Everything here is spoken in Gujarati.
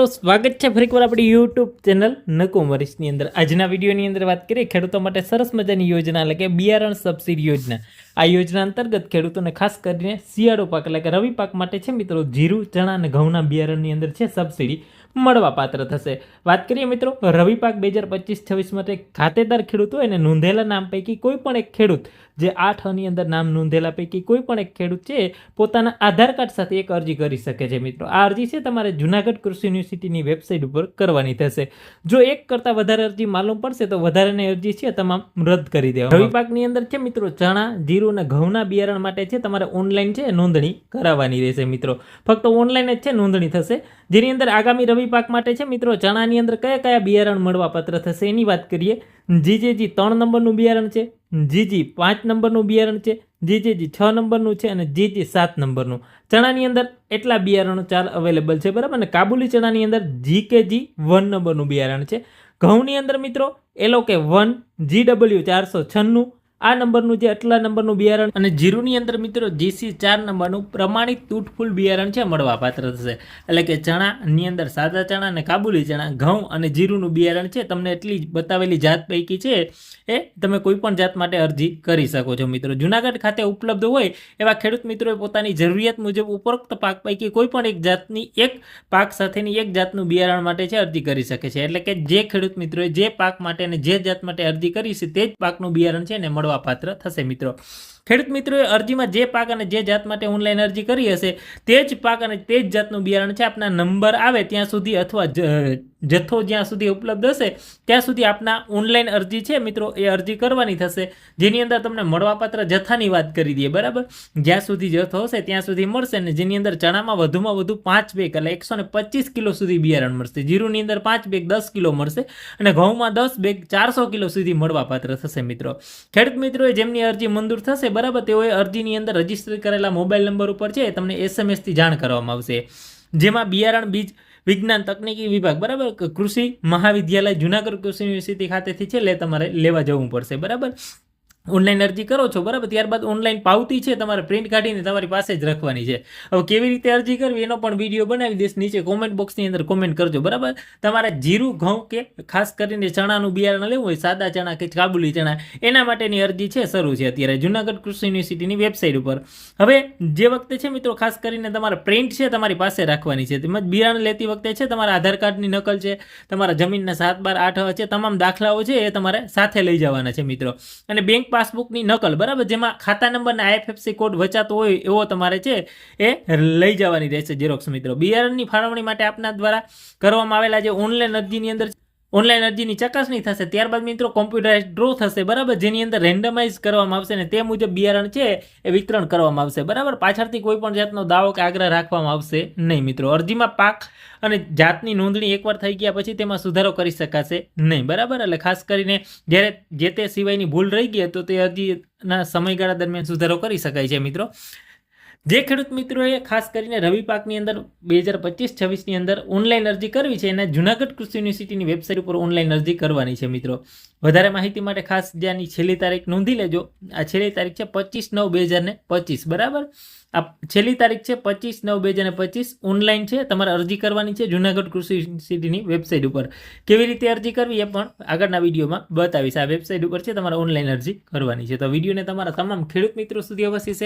તો સ્વાગત છે ફરીકવાર આપણી યુટ્યુબ ચેનલ નકુમરીશની અંદર. આજના વિડીયોની અંદર વાત કરીએ ખેડૂતો માટે સરસ મજાની યોજના, એટલે કે બિયારણ સબસિડી યોજના. આ યોજના અંતર્ગત ખેડૂતોને ખાસ કરીને શિયાળો પાક, એટલે કે રવિ પાક માટે છે મિત્રો જીરું, ચણા અને ઘઉંના બિયારણની અંદર છે સબસિડી. મળવા પાત્ર થશે. વાત કરીએ મિત્રો રવિ પાક બે હજાર પચીસ છવ્વીસ માટે ખાતેદાર ખેડૂત હોય અને નોંધેલા નામ પૈકી કોઈ પણ એક ખેડૂત જે આઠ અની અંદર નામ નોંધેલા પૈકી કોઈ પણ એક ખેડૂત છે પોતાના આધાર કાર્ડ સાથે એક અરજી કરી શકે છે મિત્રો. આ અરજી છે તમારે જુનાગઢ કૃષિ યુનિવર્સિટીની વેબસાઇટ ઉપર કરવાની થશે. જો એક કરતાં વધારે અરજી માલુમ પડશે તો વધારાની અરજી છે તમામ રદ કરી દેવા રવિ પાકની અંદર છે મિત્રો ચણા જીરું અને ઘઉંના બિયારણ માટે છે તમારે ઓનલાઈન છે નોંધણી કરાવવાની રહેશે મિત્રો. ફક્ત ઓનલાઈન જ છે નોંધણી થશે. જેની અંદર આગામી રવિ પાક માટે છે. મિત્રો, ચણાની અંદર કયા કયા બિયારણ મળવાપાત્ર થશે એની વાત કરીએ. જીજેજી ત્રણ નંબરનું બિયારણ છે. જીજી પાંચ નંબરનું બિયારણ છે. જીજેજી છ નંબરનું છે અને જીજી સાત નંબરનું. ચણાની અંદર એટલા બિયારણો ચાર અવેલેબલ છે, બરાબર? અને કાબુલી ચણાની અંદર જી કે વન નંબરનું બિયારણ છે. ઘઉંની અંદર મિત્રો એલો કે વન જી ડબલ્યુ ચારસો છન્નું આ નંબરનું જે આટલા નંબરનું બિયારણ. અને જીરુની અંદર મિત્રો જીસી ચાર નંબરનું પ્રમાણિત તૂટફૂલ બિયારણ છે મળવા પાત્ર થશે. એટલે કે ચણાની અંદર સાદા ચણા અને કાબુલી ચણા, ઘઉં અને જીરુનું બિયારણ છે, તમને એટલી બતાવેલી જાત પૈકી છે, એ તમે કોઈપણ જાત માટે અરજી કરી શકો છો મિત્રો. જુનાગઢ ખાતે ઉપલબ્ધ હોય એવા ખેડૂત મિત્રોએ પોતાની જરૂરિયાત મુજબ ઉપરોક્ત પાક પૈકી કોઈ પણ એક જાતની એક પાક સાથેની એક જાતનું બિયારણ માટે છે, અરજી કરી શકે છે. એટલે કે જે ખેડૂત મિત્રોએ જે પાક માટે અને જે જાત માટે અરજી કરી છે, તે જ પાકનું બિયારણ છે ને મળવા પાત્ર થશે મિત્રો. ખેડૂત મિત્રોએ અરજીમાં જે પાક અને જે જાત માટે ઓનલાઈન અરજી કરી હશે, તે જ પાક અને તે જ જાતનું બિયારણ છે આપના નંબર આવે ત્યાં સુધી અથવા જથ્થો જ્યાં સુધી ઉપલબ્ધ હશે, ત્યાં સુધી આપના ઓનલાઈન અરજી છે મિત્રો, એ અરજી કરવાની થશે. જેની અંદર તમને મળવાપાત્ર જથ્થાની વાત કરી દઈએ, બરાબર? જ્યાં સુધી જથ્થો હશે ત્યાં સુધી મળશે ને જેની અંદર ચણામાં વધુમાં વધુ પાંચ બેગ એટલે એકસો કિલો સુધી બિયારણ મળશે. જીરુની અંદર પાંચ બેગ દસ કિલો મળશે અને ઘઉંમાં દસ બેગ ચારસો કિલો સુધી મળવાપાત્ર થશે મિત્રો. ખેડૂત મિત્રોએ જેમની અરજી મંજૂર થશે બરાબર, તેઓએ અરજીની અંદર રજિસ્ટર કરેલા મોબાઈલ નંબર ઉપર છે તમને એસએમએસથી જાણ કરવામાં આવશે. જેમાં બિયારણ બીજ વિજ્ઞાન તકનીકી વિભાગ, બરાબર? કૃષિ મહાવિદ્યાલય જુનાગઢ કૃષિ યુનિવર્સિટી ખાતેથી છે, લે તમારે લેવા જવું પડશે, બરાબર? ઓનલાઈન અરજી કરો છો, બરાબર? ત્યારબાદ ઓનલાઈન પાવતી છે, તમારે પ્રિન્ટ કાઢીને તમારી પાસે જ રાખવાની છે. હવે કેવી રીતે અરજી કરવી એનો પણ વીડિયો બનાવી દઈશ. નીચે કોમેન્ટ બોક્સની અંદર કોમેન્ટ કરજો, બરાબર? તમારે જીરું, ઘઉં કે ખાસ કરીને ચણાનું બિયારણ લેવું હોય, સાદા ચણા કે કાબુલી ચણા, એના માટેની અરજી છે, શરૂ છે અત્યારે જુનાગઢ કૃષિ યુનિવર્સિટીની વેબસાઇટ ઉપર. હવે જે વખતે છે મિત્રો, ખાસ કરીને તમારે પ્રિન્ટ છે, તમારી પાસે રાખવાની છે. તેમજ બિયારણ લેતી વખતે છે, તમારા આધાર કાર્ડની નકલ છે, તમારા જમીનના સાત બાર આઠ છે તમામ દાખલાઓ છે, એ તમારે સાથે લઈ જવાના છે મિત્રો. અને બેંક પાસબુકની નકલ, બરાબર? જેમાં ખાતા નંબરના આઈએફએફસી કોડ વચાતો હોય એવો તમારે છે એ લઈ જવાની રહેશે ઝેરોક્સ મિત્રો. બિયારણની ફાળવણી માટે આપના દ્વારા કરવામાં આવેલા જે ઓનલાઈન અરજીની અંદર ઓનલાઈન અરજીની ચકાસણી થશે. ત્યારબાદ મિત્રો કોમ્પ્યુટરાઇઝ ડ્રો થશે, બરાબર? જેની અંદર રેન્ડમાઇઝ કરવામાં આવશે અને તે મુજબ બિયારણ છે એ વિતરણ કરવામાં આવશે, બરાબર? પાછળથી કોઈ પણ જાતનો દાવો કે આગ્રહ રાખવામાં આવશે નહીં, મિત્રો. અરજીમાં પાક અને જાતની નોંધણી એકવાર થઈ ગયા પછી તેમાં સુધારો કરી શકાશે નહીં, બરાબર? એટલે ખાસ કરીને જ્યારે જે તે સિવાયની ભૂલ રહી ગઈ તો તે અરજીના સમયગાળા દરમિયાન સુધારો કરી શકાય છે, મિત્રો. જે ખેડૂત મિત્રોએ ખાસ કરીને રવિ પાકની અંદર બે હજાર પચીસ, છવ્વીસની અંદર ઓનલાઈન અરજી કરવી છે, એને જુનાગઢ કૃષિ યુનિવર્સિટીની વેબસાઇટ ઉપર ઓનલાઈન અરજી કરવાની છે મિત્રો. વધારે માહિતી માટે ખાસ જ્યાંની છેલ્લી તારીખ નોંધી લેજો. આ છેલ્લી તારીખ છે પચીસ નવ બે હજાર ને પચીસ, બરાબર? આ છેલ્લી તારીખ છે પચીસ નવ બે હજાર પચીસ ઓનલાઈન છે, તમારે અરજી કરવાની છે જુનાગઢ કૃષિ યુનિવર્સિટીની વેબસાઇટ ઉપર. કેવી રીતે અરજી કરવી એ પણ આગળના વિડીયોમાં બતાવીશ. આ વેબસાઇટ ઉપર છે તમારે ઓનલાઈન અરજી કરવાની છે. તો વિડીયોને તમારા તમામ ખેડૂત મિત્રો સુધી અવશ્ય